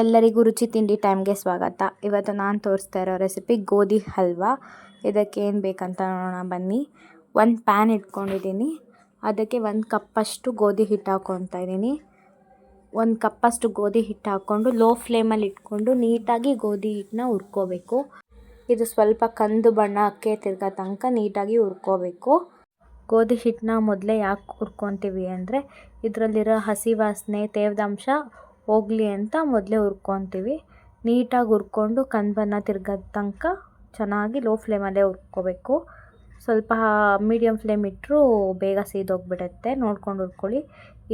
ಎಲ್ಲರಿಗೂ ರುಚಿ ತಿಂಡಿ ಟೈಮ್ಗೆ ಸ್ವಾಗತ. ಇವತ್ತು ನಾನು ತೋರಿಸ್ತಾ ಇರೋ ರೆಸಿಪಿ ಗೋಧಿ ಹಲ್ವಾ. ಇದಕ್ಕೆ ಏನು ಬೇಕಂತ ನೋಡೋಣ, ಬನ್ನಿ. ಒಂದು ಪ್ಯಾನ್ ಇಟ್ಕೊಂಡಿದ್ದೀನಿ. ಅದಕ್ಕೆ ಒಂದು ಕಪ್ಪಷ್ಟು ಗೋಧಿ ಹಿಟ್ಟು ಹಾಕ್ಕೊತಾ ಇದ್ದೀನಿ. ಒಂದು ಕಪ್ಪಷ್ಟು ಗೋಧಿ ಹಿಟ್ಟು ಹಾಕ್ಕೊಂಡು ಲೋ ಫ್ಲೇಮಲ್ಲಿ ಇಟ್ಕೊಂಡು ನೀಟಾಗಿ ಗೋಧಿ ಹಿಟ್ಟನ್ನ ಹುರ್ಕೋಬೇಕು. ಇದು ಸ್ವಲ್ಪ ಕಂದು ಬಣ್ಣಕ್ಕೆ ತಿರ್ಗೋ ತನಕ ನೀಟಾಗಿ ಹುರ್ಕೋಬೇಕು. ಗೋಧಿ ಹಿಟ್ಟನ್ನ ಮೊದಲೇ ಯಾಕೆ ಹುರ್ಕೊತೀವಿ ಅಂದರೆ ಇದರಲ್ಲಿರೋ ಹಸಿ ವಾಸನೆ ತೇವಾಂಶ ಹೋಗಲಿ ಅಂತ ಮೊದಲೇ ಹುರ್ಕೊತೀವಿ. ನೀಟಾಗಿ ಹುರ್ಕೊಂಡು ಕಂದು ತಿರ್ಗದ ತಿರ್ಗೋ ತನಕ ಚೆನ್ನಾಗಿ ಲೋ ಫ್ಲೇಮಲ್ಲೇ ಹುರ್ಕೋಬೇಕು. ಸ್ವಲ್ಪ ಮೀಡಿಯಮ್ ಫ್ಲೇಮ್ ಇಟ್ಟರೂ ಬೇಗ ಸೀದೋಗ್ಬಿಡುತ್ತೆ. ನೋಡ್ಕೊಂಡು ಹುರ್ಕೊಳ್ಳಿ.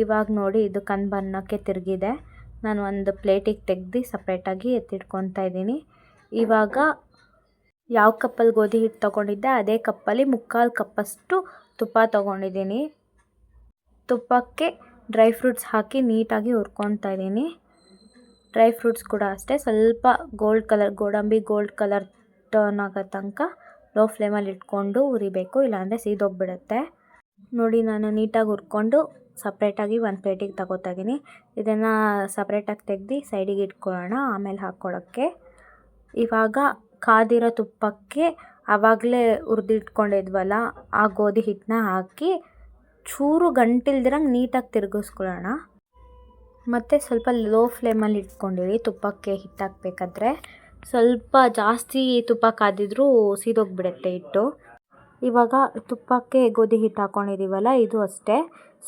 ಇವಾಗ ನೋಡಿ ಇದು ಕಂದು ಬಣ್ಣಕ್ಕೆ ತಿರುಗಿದೆ. ನಾನು ಒಂದು ಪ್ಲೇಟಿಗೆ ತೆಗ್ದು ಸಪ್ರೇಟಾಗಿ ಎತ್ತಿಟ್ಕೊತಾ ಇದ್ದೀನಿ. ಇವಾಗ ಯಾವ ಕಪ್ಪಲ್ಲಿ ಗೋಧಿ ಹಿಟ್ಟು ತೊಗೊಂಡಿದ್ದೆ ಅದೇ ಕಪ್ಪಲ್ಲಿ ಮುಕ್ಕಾಲು ಕಪ್ಪಷ್ಟು ತುಪ್ಪ ತೊಗೊಂಡಿದ್ದೀನಿ. ತುಪ್ಪಕ್ಕೆ ಡ್ರೈ ಫ್ರೂಟ್ಸ್ ಹಾಕಿ ನೀಟಾಗಿ ಹುರ್ಕೊತಾ ಇದ್ದೀನಿ. ಡ್ರೈ ಫ್ರೂಟ್ಸ್ ಕೂಡ ಅಷ್ಟೇ. ಸ್ವಲ್ಪ ಗೋಲ್ಡ್ ಕಲರ್, ಗೋಡಂಬಿ ಗೋಲ್ಡ್ ಕಲರ್ ಟರ್ನ್ ಆಗೋ ತನಕ ಲೋ ಫ್ಲೇಮಲ್ಲಿ ಇಟ್ಕೊಂಡು ಹುರಿಬೇಕು. ಇಲ್ಲಾಂದರೆ ಸೀದೋಗ್ಬಿಡುತ್ತೆ. ನೋಡಿ, ನಾನು ನೀಟಾಗಿ ಹುರ್ಕೊಂಡು ಸಪ್ರೇಟಾಗಿ ಒಂದು ಪ್ಲೇಟಿಗೆ ತಗೋತಾ ಇದ್ದೀನಿ. ಇದನ್ನು ಸಪ್ರೇಟಾಗಿ ತೆಗ್ದು ಸೈಡಿಗೆ ಇಟ್ಕೊಳ್ಳೋಣ, ಆಮೇಲೆ ಹಾಕ್ಕೊಳ್ಳೋಕ್ಕೆ. ಇವಾಗ ಕಾದಿರೋ ತುಪ್ಪಕ್ಕೆ ಆವಾಗಲೇ ಹುರಿದಿಟ್ಕೊಂಡಿದ್ವಲ್ಲ, ಆ ಗೋಧಿ ಹಿಟ್ಟನ್ನ ಹಾಕಿ ಚೂರು ಗಂಟಿಲ್ದಿರಂಗೆ ನೀಟಾಗಿ ತಿರುಗಿಸ್ಕೊಳ್ಳೋಣ. ಮತ್ತು ಸ್ವಲ್ಪ ಲೋ ಫ್ಲೇಮಲ್ಲಿ ಇಟ್ಕೊಂಡಿರಿ, ತುಪ್ಪಕ್ಕೆ ಹಿಟ್ಟು ಹಾಕ್ಬೇಕಾದ್ರೆ. ಸ್ವಲ್ಪ ಜಾಸ್ತಿ ತುಪ್ಪ ಕಾದಿದ್ರೂ ಸೀದೋಗ್ಬಿಡುತ್ತೆ ಹಿಟ್ಟು. ಇವಾಗ ತುಪ್ಪಕ್ಕೆ ಗೋಧಿ ಹಿಟ್ಟು ಹಾಕ್ಕೊಂಡಿದ್ದೀವಲ್ಲ ಇದು ಅಷ್ಟೇ.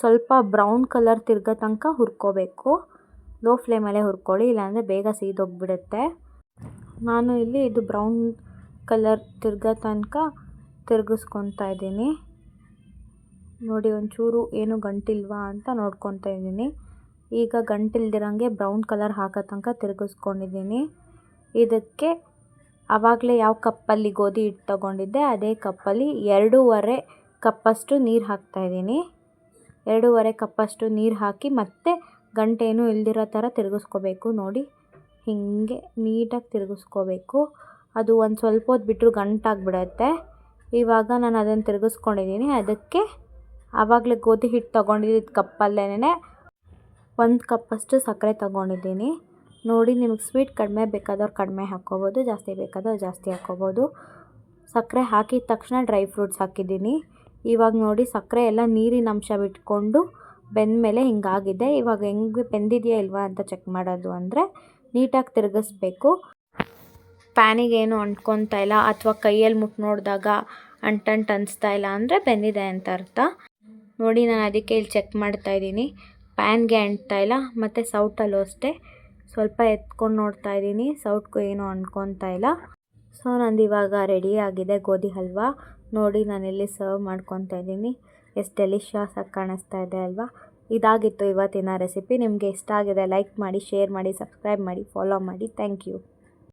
ಸ್ವಲ್ಪ ಬ್ರೌನ್ ಕಲರ್ ತಿರ್ಗೋ ತನಕ ಹುರ್ಕೋಬೇಕು. ಲೋ ಫ್ಲೇಮಲ್ಲೇ ಹುರ್ಕೊಳ್ಳಿ, ಇಲ್ಲಾಂದರೆ ಬೇಗ ಸೀದೋಗ್ಬಿಡುತ್ತೆ. ನಾನು ಇಲ್ಲಿ ಇದು ಬ್ರೌನ್ ಕಲರ್ ತಿರ್ಗೋ ತನಕ ತಿರುಗಿಸ್ಕೊತಾ ಇದ್ದೀನಿ. ನೋಡಿ, ಒಂಚೂರು ಏನು ಗಂಟಿಲ್ವಾ ಅಂತ ನೋಡ್ಕೊತಾ ಇದ್ದೀನಿ. ಈಗ ಗಂಟಿಲ್ದಿರಂಗೆ ಬ್ರೌನ್ ಕಲರ್ ಹಾಕೋ ತನಕ ತಿರುಗಿಸ್ಕೊಂಡಿದ್ದೀನಿ. ಇದಕ್ಕೆ ಆವಾಗಲೇ ಯಾವ ಕಪ್ಪಲ್ಲಿ ಗೋಧಿ ಹಿಟ್ಟು ತೊಗೊಂಡಿದ್ದೆ, ಅದೇ ಕಪ್ಪಲ್ಲಿ ಎರಡೂವರೆ ಕಪ್ಪಷ್ಟು ನೀರು ಹಾಕ್ತಾಯಿದ್ದೀನಿ ಎರಡೂವರೆ ಕಪ್ಪಷ್ಟು ನೀರು ಹಾಕಿ ಮತ್ತೆ ಗಂಟೇನು ಇಲ್ದಿರೋ ಥರ ತಿರುಗಿಸ್ಕೋಬೇಕು ನೋಡಿ. ಹೀಗೆ ನೀಟಾಗಿ ತಿರುಗಿಸ್ಕೋಬೇಕು. ಅದು ಒಂದು ಸ್ವಲ್ಪ ಹೊತ್ತು ಬಿಟ್ಟರು ಗಂಟಾಗಿಬಿಡತ್ತೆ. ಇವಾಗ ನಾನು ಅದನ್ನು ತಿರುಗಿಸ್ಕೊಂಡಿದ್ದೀನಿ. ಅದಕ್ಕೆ ಆವಾಗಲೇ ಗೋಧಿ ಹಿಟ್ಟು ತೊಗೊಂಡಿದ್ದು ಕಪ್ಪಲ್ಲೇನೆ ಒಂದು ಕಪ್ಪಷ್ಟು ಸಕ್ಕರೆ ತೊಗೊಂಡಿದ್ದೀನಿ. ನೋಡಿ, ನಿಮಗೆ ಸ್ವೀಟ್ ಕಡಿಮೆ ಬೇಕಾದವ್ರು ಕಡಿಮೆ ಹಾಕ್ಕೋಬೋದು, ಜಾಸ್ತಿ ಬೇಕಾದವ್ರು ಜಾಸ್ತಿ ಹಾಕ್ಕೋಬೋದು. ಸಕ್ಕರೆ ಹಾಕಿದ ತಕ್ಷಣ ಡ್ರೈ ಫ್ರೂಟ್ಸ್ ಹಾಕಿದ್ದೀನಿ. ಇವಾಗ ನೋಡಿ, ಸಕ್ಕರೆ ಎಲ್ಲ ನೀರಿನ ಅಂಶ ಬಿಟ್ಕೊಂಡು ಬೆಂದಮೇಲೆ ಹಿಂಗಾಗಿದೆ. ಇವಾಗ ಹೆಂಗೆ ಬೆಂದಿದೆಯಾ ಇಲ್ವಾ ಅಂತ ಚೆಕ್ ಮಾಡೋದು ಅಂದರೆ, ನೀಟಾಗಿ ತಿರುಗಿಸ್ಬೇಕು. ಪ್ಯಾನಿಗೆ ಏನು ಅಂಟ್ಕೊತಾ ಇಲ್ಲ, ಅಥವಾ ಕೈಯಲ್ಲಿ ಮುಟ್ಟು ನೋಡಿದಾಗ ಅಂಟಂಟು ಅನಿಸ್ತಾ ಇಲ್ಲ ಅಂದರೆ ಬೆಂದಿದೆ ಅಂತ ಅರ್ಥ. ನೋಡಿ, ನಾನು ಅದಕ್ಕೆ ಇಲ್ಲಿ ಚೆಕ್ ಮಾಡ್ತಾ ಇದ್ದೀನಿ. ಪ್ಯಾನ್ಗೆ ಅಂಟ್ತಾ ಇಲ್ಲ, ಮತ್ತು ಸೌಟಲ್ಲೂ ಅಷ್ಟೇ. ಸ್ವಲ್ಪ ಎತ್ಕೊಂಡು ನೋಡ್ತಾ ಇದ್ದೀನಿ ಸೌಟ್ಗೂ ಏನೂ ಅಂಟ್ಕೊತಾ ಇಲ್ಲ. ಸೊ ನಂದು ಇವಾಗ ರೆಡಿ ಆಗಿದೆ ಗೋಧಿ ಹಲ್ವಾ. ನೋಡಿ ನಾನಿಲ್ಲಿ ಸರ್ವ್ ಮಾಡ್ಕೊತಾ ಇದ್ದೀನಿ. ಎಷ್ಟು ಡೆಲಿಷಿಯಸ್ ಆಗಿ ಕಾಣಿಸ್ತಾ ಇದೆ ಅಲ್ವಾ? ಇದಾಗಿತ್ತು ಇವತ್ತಿನ ರೆಸಿಪಿ ನಿಮಗೆ ಇಷ್ಟ ಆಗಿದೆ ಲೈಕ್ ಮಾಡಿ ಶೇರ್ ಮಾಡಿ ಸಬ್ಸ್ಕ್ರೈಬ್ ಮಾಡಿ ಫಾಲೋ ಮಾಡಿ. Thank you